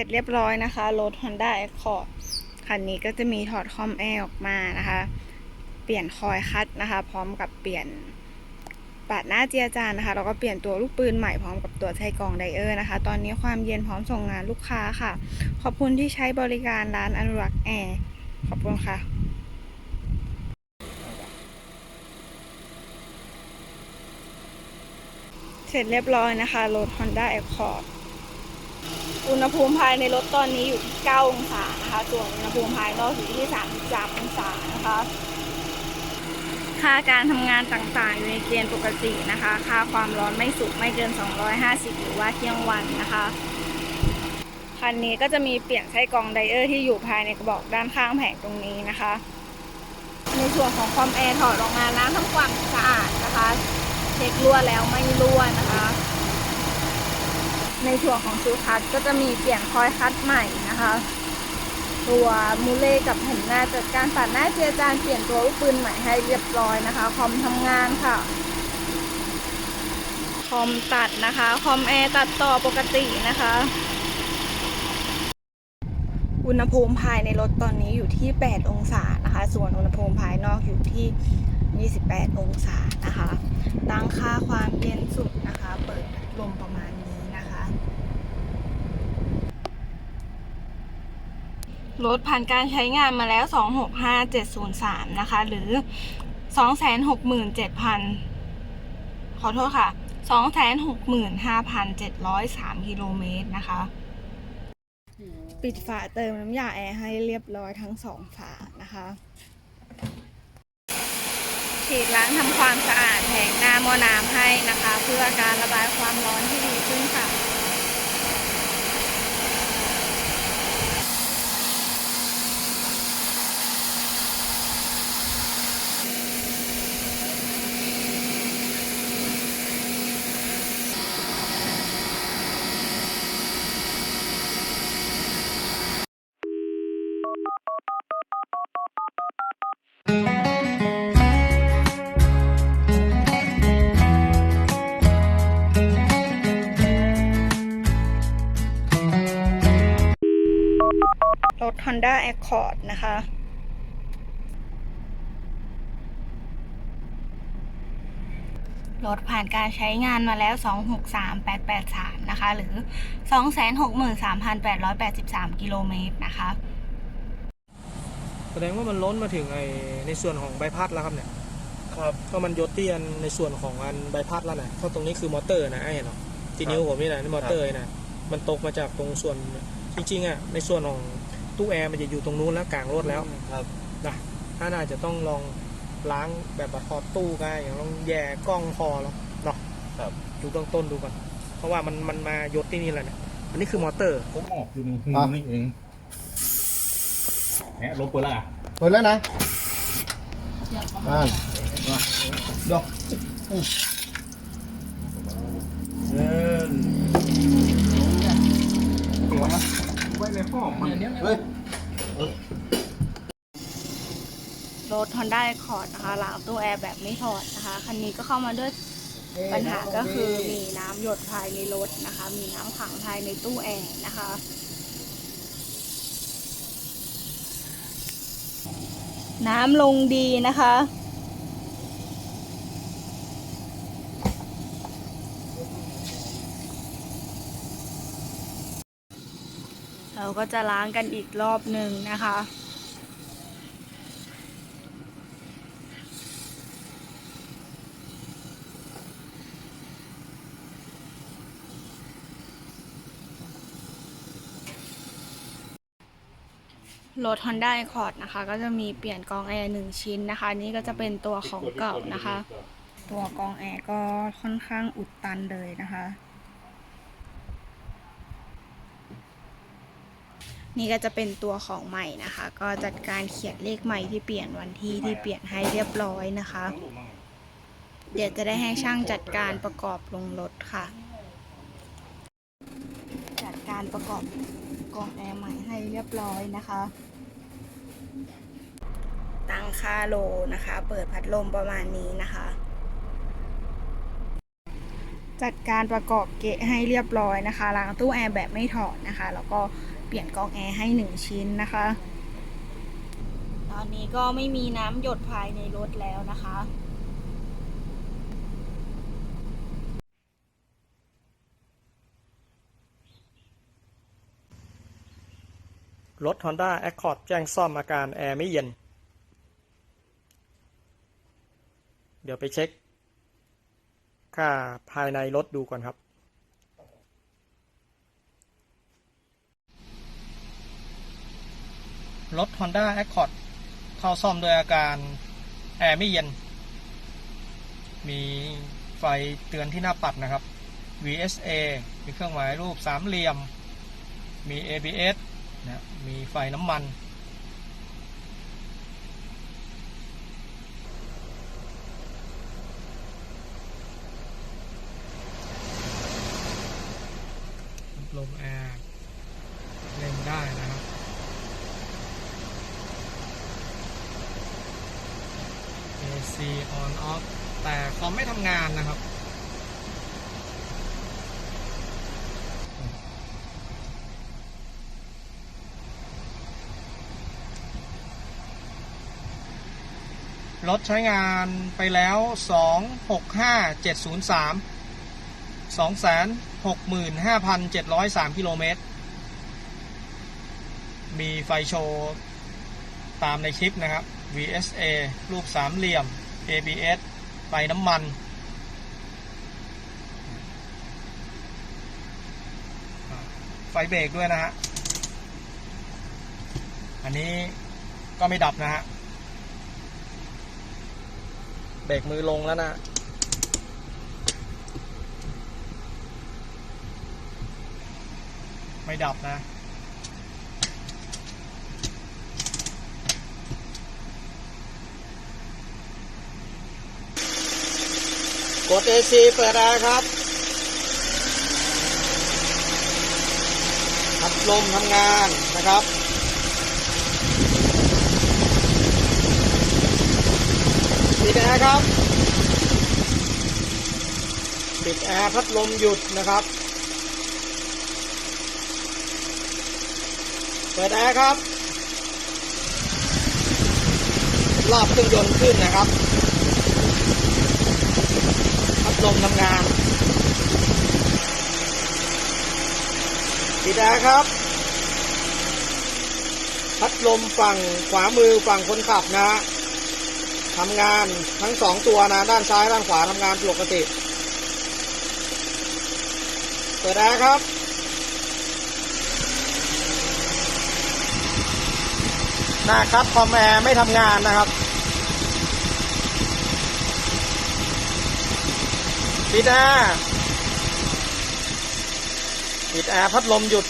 ร็จเรียบร้อยนะคะ รถ Honda Accord คันนี้ก็จะมีถอดคอมแอร์ออกมานะคะ เปลี่ยนคอยคัดนะคะ พร้อมกับเปลี่ยนปาดหน้าเจียจานนะคะ แล้วก็เปลี่ยนตัวลูกปืนใหม่พร้อมกับตัวไทกองไดเออร์นะคะ ตอนนี้ความเย็นพร้อมส่งงานลูกค้าค่ะ ขอบคุณที่ใช้บริการร้านอนุรักษ์แอร์ ขอบคุณค่ะเสร็จเรียบร้อยนะคะ รถ Honda Accord อุณหภูมิภายในรถตอนนี้อยู่ที่ 9 องศานะคะ ส่วนอุณหภูมิภายนอกอยู่ที่ 33 องศานะคะ ค่าการทำงานต่างๆ อยู่ในเกณฑ์ปกตินะคะ ค่าความร้อนไม่สุกไม่เกิน 250 หรือว่าเที่ยงวันนะคะคันนี้ก็จะมีเปลี่ยนไส้กรองไดเออร์ที่อยู่ภายในกระบอกด้านข้างแผงตรงนี้นะคะ ในส่วนของคอมแอร์ถอดออกมาล้างทำความสะอาดนะคะ เช็ครั่วแล้วไม่รั่วนะคะ ในส่วของชูคัดก็จะมีเปลี่ยนคอยคัดใหม่นะคะ ตัวมูเล่กับแผ่นหน้าจัดการตัดหน้าเจียจานเปลี่ยนตัวลูกปืนใหม่ให้เรียบร้อยนะคะคอมทำงานค่ะคอมตัดนะคะคอมแอร์ตัดต่อปกตินะคะ อุณหภูมิภายในรถตอนนี้อยู่ที่ 8 องศานะคะ ส่วนอุณหภูมิภายนอกอยู่ที่ 28 องศานะคะ ตั้งค่าความเย็นสุดนะคะ เปิดลมประมาณนี้นะคะ รถผ่านการใช้งานมาแล้ว 265703 นะคะ หรือ 267,000 ขอโทษค่ะ 265,703 กิโลเมตรนะคะ ปิดฝาเติมน้ำยาแอร์ให้เรียบร้อยทั้งสองฝานะคะฉีดล้างทำความสะอาดแผงหน้าหม้อน้ำให้นะคะ เพื่อการระบายความร้อนที่ดีขึ้นค่ะ ถ Honda Accord นะคะ รถผ่านการใช้งานมาแล้ว 263883 นะคะ หรือ 263,883 กิโลเมตรนะคะ แสดงว่ามันล้นมาถึงไอในส่วนของใบพัดแล้วครับเนี่ย ครับก็มันยศที่อันในส่วนของอันใบพัดแล้วนะเพราะตรงนี้คือมอเตอร์นะไอ้เนาะที่นิ้วผมนี่แหละนี่มอเตอร์นะมันตกมาจากตรงส่วนจริงๆอะในส่วนของ ตู้แอร์มันจะอยู่ตรงนู้นแล้วกลางรถแล้วครับนะถ้าน่าจะต้องลองล้างแบบบัดคอตู้กันอย่างลองแย่กล้องคอแล้วเนาะครับดูเบื้องต้นดูก่อนเพราะว่ามันมันมายศที่นี่แหละเนี่ยอันนี้คือมอเตอร์ผมออกอยู่ในหูอะนี่เองแหมลบเปิดละอะเปิดแล้วนะอ่าดอกเงิน ไว้ในห้องมันเฮ้ยรถ Honda Accord นะคะล้างตู้แอร์แบบไม่ถอดนะคะ คันนี้ก็เข้ามาด้วยปัญหาก็คือมีน้ำหยดภายในรถนะคะ มีน้ำขังภายในตู้แอร์นะคะ น้ำลงดีนะคะ เรา ก็จะล้างกันอีกรอบหนึ่งนะคะ รถ Honda Accord นะคะ ก็จะมีเปลี่ยนกองแอร์หนึ่งชิ้นนะคะ นี่ก็จะเป็นตัวของเก่านะคะ ตัวกองแอร์ก็ค่อนข้างอุดตันเลยนะคะ นี่ก็จะเป็นตัวของใหม่นะคะ ก็จัดการเขียนเลขใหม่ที่เปลี่ยนวันที่ที่เปลี่ยนให้เรียบร้อยนะคะ เดี๋ยวจะได้ให้ช่างจัดการประกอบลงรถค่ะ จัดการประกอบกล่องแอร์ใหม่ให้เรียบร้อยนะคะ ตั้งค่าโลนะคะ เปิดพัดลมประมาณนี้นะคะ จัดการประกอบเกะให้เรียบร้อยนะคะล้างตู้แอร์แบบไม่ถอดนะคะ แล้วก็ เปลี่ยนกรองแอร์ให้ 1 ชิ้นนะคะ ตอนนี้ก็ไม่มีน้ำหยดภายในรถแล้วนะคะรถ Honda Accord แจ้งซ่อมอาการแอร์ไม่เย็น เดี๋ยวไปเช็ค ค่าภายในรถดูก่อนครับ รถ Honda Accord เข้าซ่อมโดยอาการแอร์ไม่เย็น มีไฟเตือนที่หน้าปัดนะครับ VSA มีเครื่องหมายรูปสามเหลี่ยม มี ABS นะมีไฟน้ำมัน ลมแอร์เล่นได้นะครับ AC on off แต่คอมไม่ทำงานนะครับ รถใช้งานไปแล้ว 265703 265,703 กิโลเมตร มีไฟโชว์ตามในคลิปนะครับ VSA รูปสามเหลี่ยม ABS ไฟน้ำมัน ไฟเบรกด้วยนะฮะ อันนี้ก็ไม่ดับนะฮะ เบรกมือลงแล้วนะไม่ดับนะ กด AC เปิดแอร์ครับพัดลมทำงานนะครับปิดแอร์ครับปิดแอร์พัดลมหยุดนะครับ เปิดแอร์ครับ รอบเครื่องยนต์ขึ้นนะครับ พัดล มงานปิดแอร์ครับ พัดลมฝั่งขวามือฝั่งคนขับนะทำงานทั้งสองตัวนะด้านซ้ายด้านขวาทำงานปกติเปิดแอร์ครับน้าคัดคอมแอร์ไม่ทำงานนะครับ ปิดแอร์ปิดแอร์พัดลมหยุด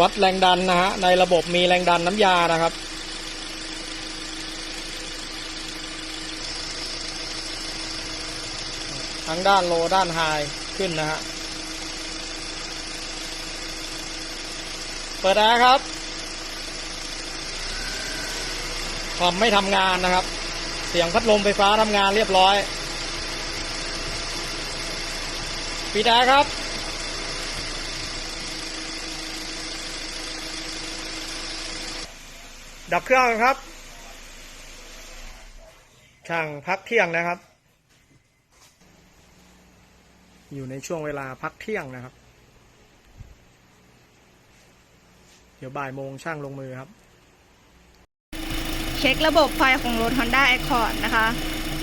วัดแรงดันนะฮะ ในระบบมีแรงดันน้ำยานะครับทั้งด้านโลด้านไฮขึ้นนะฮะ เปิดแอร์ครับ คอมไม่ทำงานนะครับ เสียงพัดลมไฟฟ้าทำงานเรียบร้อยปิดแอร์ครับดับเครื่องครับ ช่างพักเที่ยงนะครับ อยู่ในช่วงเวลาพักเที่ยงนะครับ เดี๋ยวบ่ายโมงช่างลงมือครับ ช็คระบบไฟของรถ Honda Accord นะคะ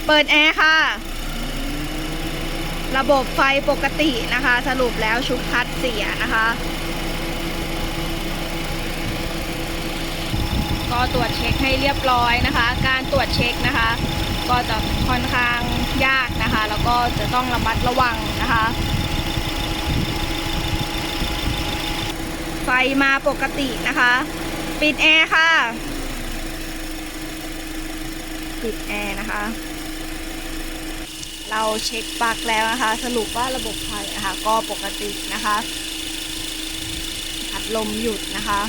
เปิดแอร์ค่ะ ระบบไฟปกตินะคะ สรุปแล้วชุดคัดเสียนะคะ ก็ตรวจเช็คให้เรียบร้อยนะคะ การตรวจเช็คนะคะ ก็จะค่อนข้างยากนะคะ แล้วก็จะต้องระมัดระวังนะคะไฟมาปกตินะคะ ปิดแอร์ค่ะ ปิดแอร์นะคะ เราเช็คปลั๊กแล้วนะคะ สรุปว่าระบบไฟนะคะ ก็ปกตินะคะ พัดลมหยุดนะคะ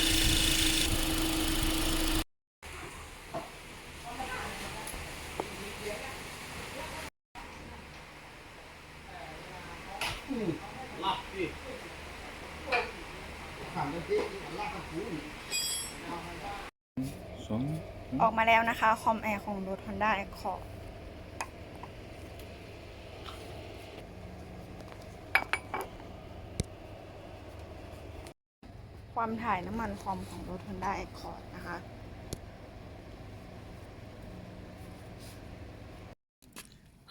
ออกมาแล้ว นะคะ คอมแอร์ของรถ Honda Accord ความถ่ายน้ำมันคอมของรถ Honda Accord นะคะ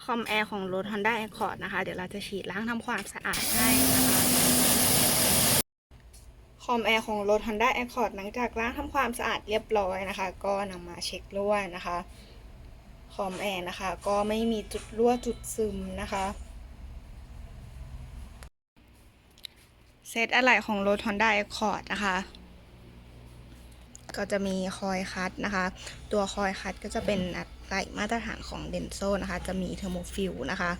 คอมแอร์ของรถ Honda Accord นะคะ เดี๋ยวเราจะฉีดล้างทำความสะอาดให้นะคะ อมแอร์ของรถ Honda Accord หลังจากล้างทำความสะอาดเรียบร้อยนะคะ ก็นำมาเช็ครั่วนะคะคอมแอร์นะคะ ก็ไม่มีจุดรั่วจุดซึมนะคะเซตอะไหล่ของรถ Honda Accord นะคะ ก็จะมีคอยคัดนะคะ ตัวคอยคัดก็จะเป็นอะไหล่มาตรฐานของเดนโซนะคะ จะมีเทอร์โมฟิลนะคะ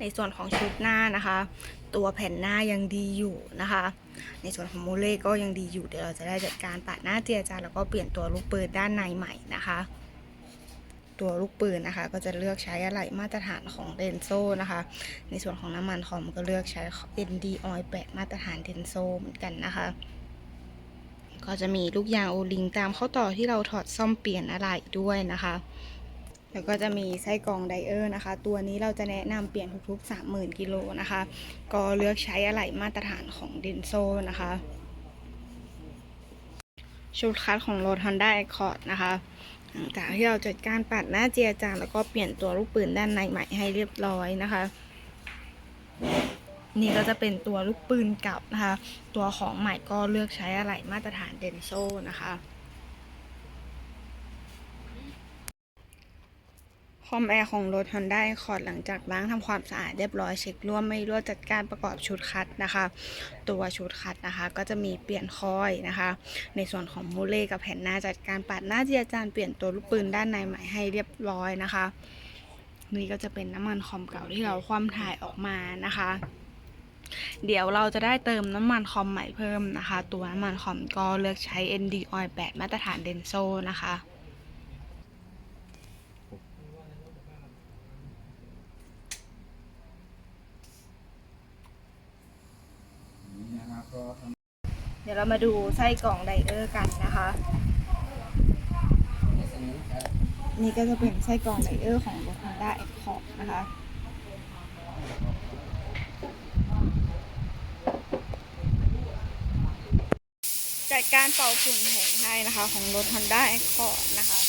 ในส่วนของชุดหน้านะคะ ตัวแผ่นหน้ายังดีอยู่นะคะ ในส่วนของโมเลก็ยังดีอยู่เดี๋ยวเราจะได้จัดการปาดหน้าเจียจานแล้วก็เปลี่ยนตัวลูกปืนด้านในใหม่นะคะ ตัวลูกปืนนะคะ ก็จะเลือกใช้อะไหล่มาตรฐานของเดนโซนะคะ ในส่วนของน้ำมันคอมก็เลือกใช้ ND Oil 8มาตรฐานเดนโซเหมือนกันนะคะก็จะมีลูกยางโอลิงตามข้อต่อที่เราถอดซ่อมเปลี่ยนอะไหล่ด้วยนะคะ แล้วก็จะมีไส้กรองไดเออร์นะคะ ตัวนี้เราจะแนะนำเปลี่ยนทุกๆ 30,000กิโลนะคะ ก็เลือกใช้อะไหล่มาตรฐานของเดนโซนะคะ ชุดคัดของรถ Honda Accord นะคะหลังจากที่เราจัดการปัดหน้าเจียจางแล้วก็เปลี่ยนตัวลูกปืนด้านในใหม่ให้เรียบร้อยนะคะ นี่ก็จะเป็นตัวลูกปืนเก่านะคะ ตัวของใหม่ก็เลือกใช้อะไหล่มาตรฐานเดนโซนะคะ คอมแอร์ของรถ Honda Accord หลังจากล้างทำความสะอาดเรียบร้อยเช็คร่วมไม่รั่วจัดการประกอบชุดคัดนะคะ ตัวชุดคัดนะคะ ก็จะมีเปลี่ยนคอยนะคะ ในส่วนของมูเล่กับแผ่นหน้าจัดการปัดหน้าเจียจานเปลี่ยนตัวลูกปืนด้านในใหม่ให้เรียบร้อยนะคะ นี่ก็จะเป็นน้ำมันคอมเก่าที่เราคว่ำถ่ายออกมานะคะ เดี๋ยวเราจะได้เติมน้ำมันคอมใหม่เพิ่มนะคะ ตัวน้ำมันคอมก็เลือกใช้ ND Oil 8 มาตรฐานเดนโซนะคะ นี่นะครับก็ท เดี๋ยวเรามาดูไส้กล่องไดเออร์กันนะคะ นี่ก็จะเป็นไส้กรองไดเออร์ของรถ Honda Accord นะคะจัดการเป่าฝุ่นแผงให้นะคะ ของรถ Honda Accord นะคะ